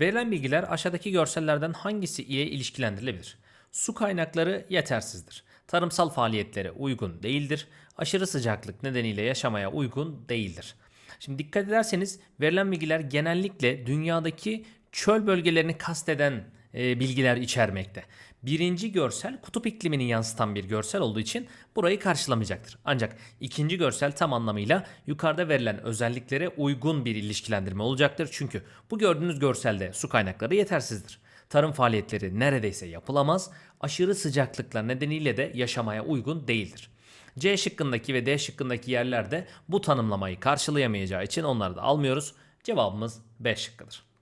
Verilen bilgiler aşağıdaki görsellerden hangisi ile ilişkilendirilebilir? Su kaynakları yetersizdir. Tarımsal faaliyetlere uygun değildir. Aşırı sıcaklık nedeniyle yaşamaya uygun değildir. Şimdi dikkat ederseniz verilen bilgiler genellikle dünyadaki çöl bölgelerini kasteden e, bilgiler içermekte. Birinci görsel kutup iklimini yansıtan bir görsel olduğu için burayı karşılamayacaktır. Ancak ikinci görsel tam anlamıyla yukarıda verilen özelliklere uygun bir ilişkilendirme olacaktır. Çünkü bu gördüğünüz görselde su kaynakları yetersizdir. Tarım faaliyetleri neredeyse yapılamaz, aşırı sıcaklıklar nedeniyle de yaşamaya uygun değildir. C şıkkındaki ve D şıkkındaki yerlerde bu tanımlamayı karşılayamayacağı için onları da almıyoruz. Cevabımız B şıkkıdır.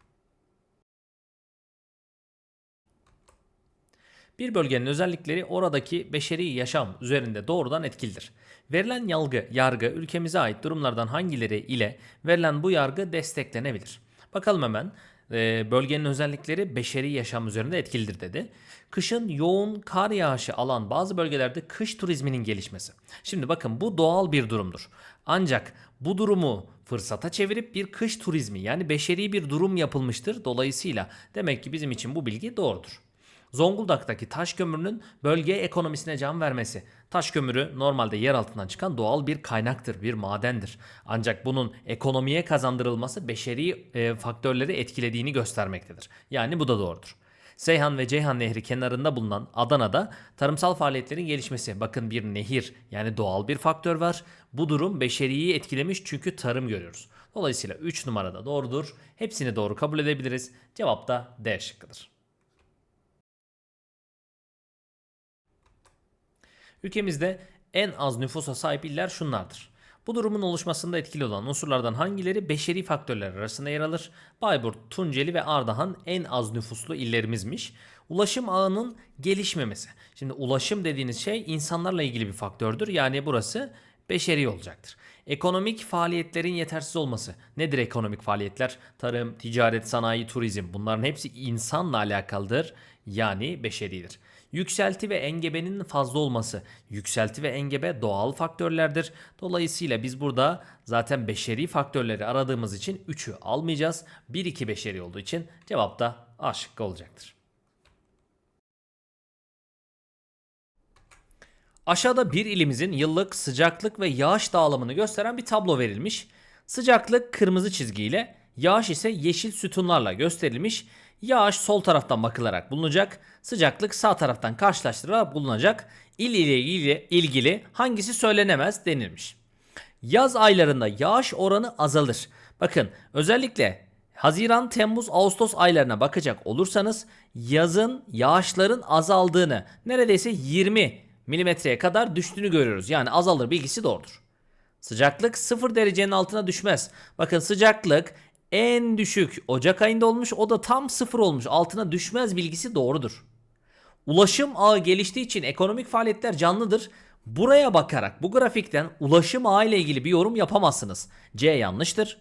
Bir bölgenin özellikleri oradaki beşeri yaşam üzerinde doğrudan etkilidir. Verilen yalgı, yargı ülkemize ait durumlardan hangileri ile verilen bu yargı desteklenebilir? Bakalım hemen. Ee, bölgenin özellikleri beşeri yaşam üzerinde etkilidir dedi. Kışın yoğun kar yağışı alan bazı bölgelerde kış turizminin gelişmesi. Şimdi bakın bu doğal bir durumdur. Ancak bu durumu fırsata çevirip bir kış turizmi yani beşeri bir durum yapılmıştır. Dolayısıyla demek ki bizim için bu bilgi doğrudur. Zonguldak'taki taş kömürünün bölge ekonomisine can vermesi. Taş kömürü normalde yer altından çıkan doğal bir kaynaktır, bir madendir. Ancak bunun ekonomiye kazandırılması beşeri e, faktörleri etkilediğini göstermektedir. Yani bu da doğrudur. Seyhan ve Ceyhan Nehri kenarında bulunan Adana'da tarımsal faaliyetlerin gelişmesi. Bakın bir nehir yani doğal bir faktör var. Bu durum beşeriyi etkilemiş çünkü tarım görüyoruz. Dolayısıyla 3 numarada doğrudur. Hepsini doğru kabul edebiliriz. Cevap da D şıkkıdır. Ülkemizde en az nüfusa sahip iller şunlardır. Bu durumun oluşmasında etkili olan unsurlardan hangileri beşeri faktörler arasında yer alır? Bayburt, Tunceli ve Ardahan en az nüfuslu illerimizmiş. Ulaşım ağının gelişmemesi. Şimdi ulaşım dediğiniz şey insanlarla ilgili bir faktördür. Yani burası beşeri olacaktır. Ekonomik faaliyetlerin yetersiz olması. Nedir ekonomik faaliyetler? Tarım, ticaret, sanayi, turizm. Bunların hepsi insanla alakalıdır. Yani beşeridir. Yükselti ve engebenin fazla olması. Yükselti ve engebe doğal faktörlerdir. Dolayısıyla biz burada zaten beşeri faktörleri aradığımız için 3'ü almayacağız. 1-2 beşeri olduğu için cevap da A şıkkı olacaktır. Aşağıda bir ilimizin yıllık sıcaklık ve yağış dağılımını gösteren bir tablo verilmiş. Sıcaklık kırmızı çizgiyle, yağış ise yeşil sütunlarla gösterilmiş. Yağış sol taraftan bakılarak bulunacak. Sıcaklık sağ taraftan karşılaştırılarak bulunacak. İl ile ilgili, ilgili hangisi söylenemez denilmiş. Yaz aylarında yağış oranı azalır. Bakın özellikle Haziran, Temmuz, Ağustos aylarına bakacak olursanız yazın yağışların azaldığını neredeyse 20 milimetreye kadar düştüğünü görüyoruz. Yani azalır bilgisi doğrudur. Sıcaklık 0 derecenin altına düşmez. Bakın sıcaklık en düşük Ocak ayında olmuş o da tam 0 olmuş. Altına düşmez bilgisi doğrudur. Ulaşım ağı geliştiği için ekonomik faaliyetler canlıdır. Buraya bakarak bu grafikten ulaşım ağı ile ilgili bir yorum yapamazsınız. C yanlıştır.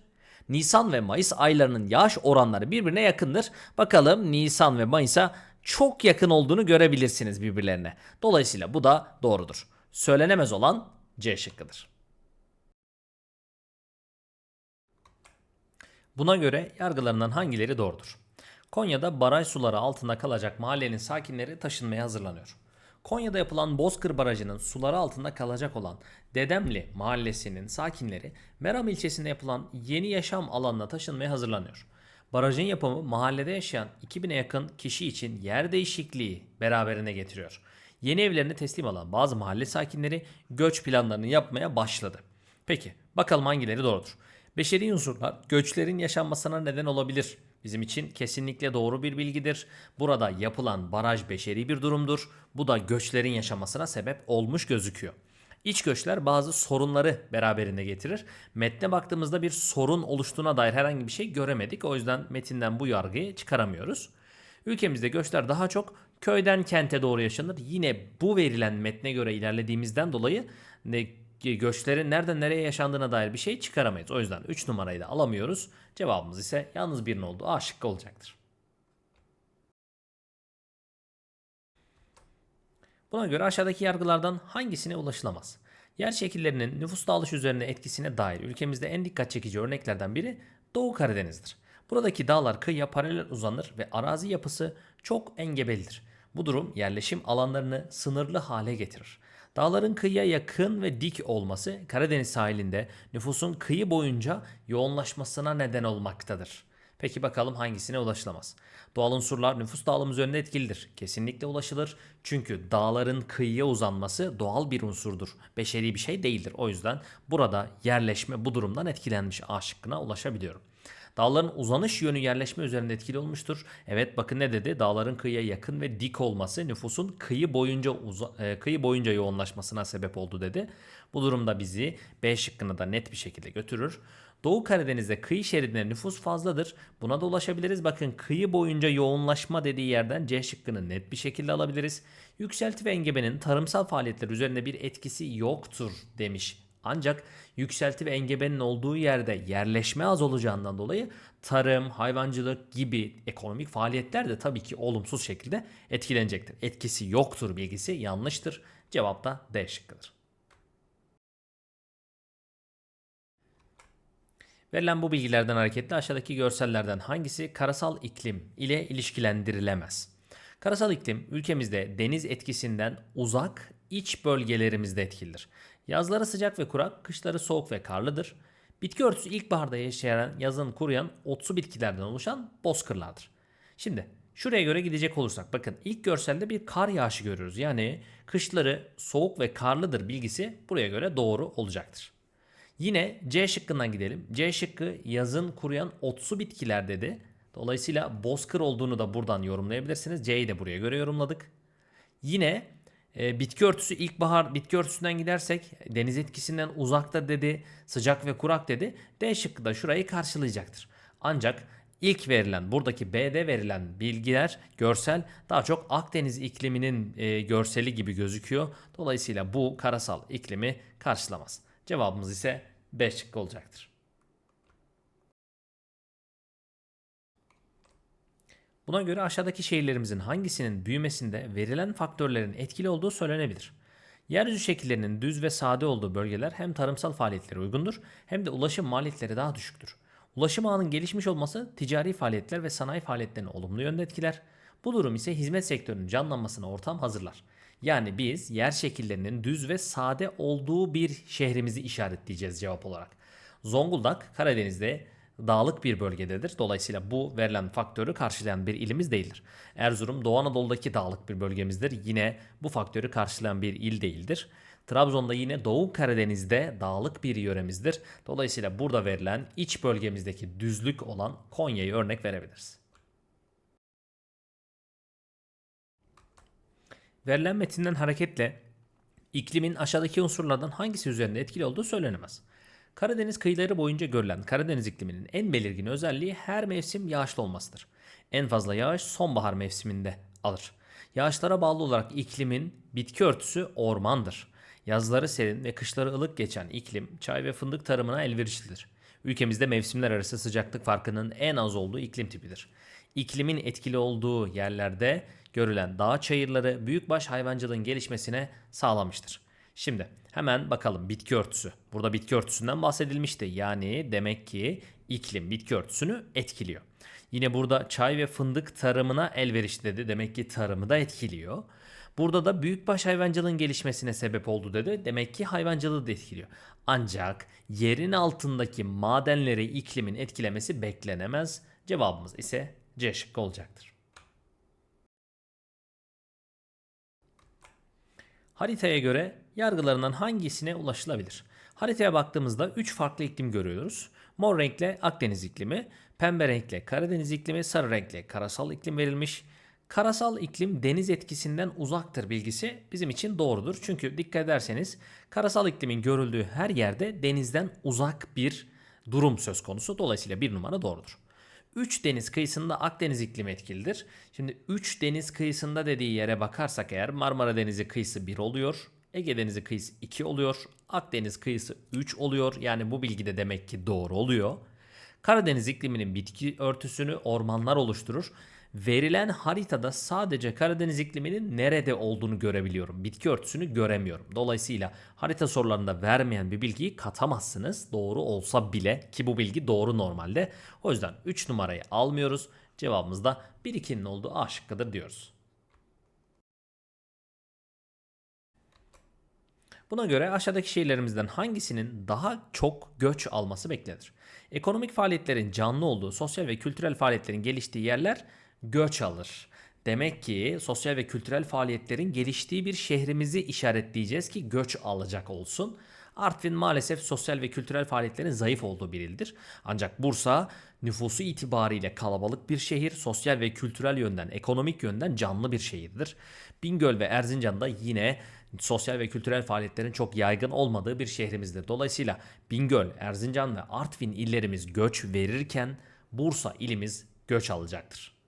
Nisan ve Mayıs aylarının yağış oranları birbirine yakındır. Bakalım Nisan ve Mayıs'a çok yakın olduğunu görebilirsiniz birbirlerine. Dolayısıyla bu da doğrudur. Söylenemez olan C şıkkıdır. Buna göre yargılarından hangileri doğrudur? Konya'da baraj suları altında kalacak mahallenin sakinleri taşınmaya hazırlanıyor. Konya'da yapılan Bozkır Barajı'nın suları altında kalacak olan Dedemli mahallesinin sakinleri Meram ilçesinde yapılan yeni yaşam alanına taşınmaya hazırlanıyor. Barajın yapımı mahallede yaşayan 2000'e yakın kişi için yer değişikliği beraberine getiriyor. Yeni evlerini teslim alan bazı mahalle sakinleri göç planlarını yapmaya başladı. Peki bakalım hangileri doğrudur? Beşeri unsurlar göçlerin yaşanmasına neden olabilir. Bizim için kesinlikle doğru bir bilgidir. Burada yapılan baraj beşeri bir durumdur. Bu da göçlerin yaşamasına sebep olmuş gözüküyor. İç göçler bazı sorunları beraberinde getirir. Metne baktığımızda bir sorun oluştuğuna dair herhangi bir şey göremedik. O yüzden metinden bu yargıyı çıkaramıyoruz. Ülkemizde göçler daha çok köyden kente doğru yaşanır. Yine bu verilen metne göre ilerlediğimizden dolayı göçlerin nereden nereye yaşandığına dair bir şey çıkaramayız. O yüzden 3 numarayı da alamıyoruz. Cevabımız ise yalnız birinin olduğu A şıkkı olacaktır. Buna göre aşağıdaki yargılardan hangisine ulaşılamaz? Yer şekillerinin nüfus dağılış üzerine etkisine dair ülkemizde en dikkat çekici örneklerden biri Doğu Karadeniz'dir. Buradaki dağlar kıyıya paralel uzanır ve arazi yapısı çok engebelidir. Bu durum yerleşim alanlarını sınırlı hale getirir. Dağların kıyıya yakın ve dik olması Karadeniz sahilinde nüfusun kıyı boyunca yoğunlaşmasına neden olmaktadır. Peki bakalım hangisine ulaşılamaz? Doğal unsurlar nüfus dağılımı üzerinde etkilidir. Kesinlikle ulaşılır. Çünkü dağların kıyıya uzanması doğal bir unsurdur. Beşeri bir şey değildir. O yüzden burada yerleşme bu durumdan etkilenmiş A şıkkına ulaşabiliyorum. Dağların uzanış yönü yerleşme üzerinde etkili olmuştur. Evet bakın ne dedi? Dağların kıyıya yakın ve dik olması nüfusun kıyı boyunca e, kıyı boyunca yoğunlaşmasına sebep oldu dedi. Bu durumda bizi B şıkkına da net bir şekilde götürür. Doğu Karadeniz'de kıyı şeridine nüfus fazladır. Buna da ulaşabiliriz. Bakın kıyı boyunca yoğunlaşma dediği yerden C şıkkını net bir şekilde alabiliriz. Yükselti ve engebenin tarımsal faaliyetler üzerinde bir etkisi yoktur demiş. Ancak yükselti ve engebenin olduğu yerde yerleşme az olacağından dolayı tarım, hayvancılık gibi ekonomik faaliyetler de tabii ki olumsuz şekilde etkilenecektir. Etkisi yoktur bilgisi yanlıştır. Cevap da D şıkkıdır. Verilen bu bilgilerden hareketle aşağıdaki görsellerden hangisi karasal iklim ile ilişkilendirilemez? Karasal iklim ülkemizde deniz etkisinden uzak iç bölgelerimizde etkilidir. Yazları sıcak ve kurak, kışları soğuk ve karlıdır. Bitki örtüsü ilkbaharda yaşayan, yazın kuruyan otsu bitkilerden oluşan bozkırlardır. Şimdi şuraya göre gidecek olursak bakın ilk görselde bir kar yağışı görüyoruz. Yani kışları soğuk ve karlıdır bilgisi buraya göre doğru olacaktır. Yine C şıkkından gidelim. C şıkkı yazın kuruyan otsu bitkiler dedi. Dolayısıyla bozkır olduğunu da buradan yorumlayabilirsiniz. C'yi de buraya göre yorumladık. Yine e, bitki örtüsü ilkbahar bitki örtüsünden gidersek deniz etkisinden uzakta dedi. Sıcak ve kurak dedi. D şıkkı da şurayı karşılayacaktır. Ancak ilk verilen buradaki B'de verilen bilgiler görsel daha çok Akdeniz ikliminin e, görseli gibi gözüküyor. Dolayısıyla bu karasal iklimi karşılamaz. Cevabımız ise B şıkkı olacaktır. Buna göre aşağıdaki şehirlerimizin hangisinin büyümesinde verilen faktörlerin etkili olduğu söylenebilir. Yeryüzü şekillerinin düz ve sade olduğu bölgeler hem tarımsal faaliyetlere uygundur hem de ulaşım maliyetleri daha düşüktür. Ulaşım ağının gelişmiş olması ticari faaliyetler ve sanayi faaliyetlerini olumlu yönde etkiler. Bu durum ise hizmet sektörünün canlanmasına ortam hazırlar. Yani biz yer şekillerinin düz ve sade olduğu bir şehrimizi işaretleyeceğiz cevap olarak. Zonguldak Karadeniz'de dağlık bir bölgededir. Dolayısıyla bu verilen faktörü karşılayan bir ilimiz değildir. Erzurum Doğu Anadolu'daki dağlık bir bölgemizdir. Yine bu faktörü karşılayan bir il değildir. Trabzon'da yine Doğu Karadeniz'de dağlık bir yöremizdir. Dolayısıyla burada verilen iç bölgemizdeki düzlük olan Konya'yı örnek verebiliriz. Verilen metinden hareketle iklimin aşağıdaki unsurlardan hangisi üzerinde etkili olduğu söylenemez. Karadeniz kıyıları boyunca görülen Karadeniz ikliminin en belirgin özelliği her mevsim yağışlı olmasıdır. En fazla yağış sonbahar mevsiminde alır. Yağışlara bağlı olarak iklimin bitki örtüsü ormandır. Yazları serin ve kışları ılık geçen iklim çay ve fındık tarımına elverişlidir. Ülkemizde mevsimler arası sıcaklık farkının en az olduğu iklim tipidir. İklimin etkili olduğu yerlerde görülen dağ çayırları büyükbaş hayvancılığın gelişmesine sağlamıştır. Şimdi hemen bakalım bitki örtüsü. Burada bitki örtüsünden bahsedilmişti. Yani demek ki iklim bitki örtüsünü etkiliyor. Yine burada çay ve fındık tarımına elverişli dedi. Demek ki tarımı da etkiliyor. Burada da büyükbaş hayvancılığın gelişmesine sebep oldu dedi. Demek ki hayvancılığı da etkiliyor. Ancak yerin altındaki madenleri iklimin etkilemesi beklenemez. Cevabımız ise C şıkkı olacaktır. Haritaya göre yargılarından hangisine ulaşılabilir? Haritaya baktığımızda 3 farklı iklim görüyoruz. Mor renkle Akdeniz iklimi, pembe renkle Karadeniz iklimi, sarı renkle karasal iklim verilmiş. Karasal iklim deniz etkisinden uzaktır bilgisi bizim için doğrudur. Çünkü dikkat ederseniz karasal iklimin görüldüğü her yerde denizden uzak bir durum söz konusu. Dolayısıyla bir numara doğrudur. 3 deniz kıyısında Akdeniz iklimi etkilidir. Şimdi 3 deniz kıyısında dediği yere bakarsak eğer Marmara Denizi kıyısı 1 oluyor. Ege Denizi kıyısı 2 oluyor. Akdeniz kıyısı 3 oluyor. Yani bu bilgi de demek ki doğru oluyor. Karadeniz ikliminin bitki örtüsünü ormanlar oluşturur Verilen haritada sadece Karadeniz ikliminin nerede olduğunu görebiliyorum. Bitki örtüsünü göremiyorum. Dolayısıyla harita sorularında vermeyen bir bilgiyi katamazsınız. Doğru olsa bile ki bu bilgi doğru normalde. O yüzden 3 numarayı almıyoruz. Cevabımız da 1-2'nin olduğu A şıkkıdır diyoruz. Buna göre aşağıdaki şehirlerimizden hangisinin daha çok göç alması beklenir? Ekonomik faaliyetlerin canlı olduğu, sosyal ve kültürel faaliyetlerin geliştiği yerler göç alır. Demek ki sosyal ve kültürel faaliyetlerin geliştiği bir şehrimizi işaretleyeceğiz ki göç alacak olsun. Artvin maalesef sosyal ve kültürel faaliyetlerin zayıf olduğu bir ildir. Ancak Bursa nüfusu itibariyle kalabalık bir şehir, sosyal ve kültürel yönden, ekonomik yönden canlı bir şehirdir. Bingöl ve Erzincan da yine sosyal ve kültürel faaliyetlerin çok yaygın olmadığı bir şehrimizdir. Dolayısıyla Bingöl, Erzincan ve Artvin illerimiz göç verirken Bursa ilimiz göç alacaktır.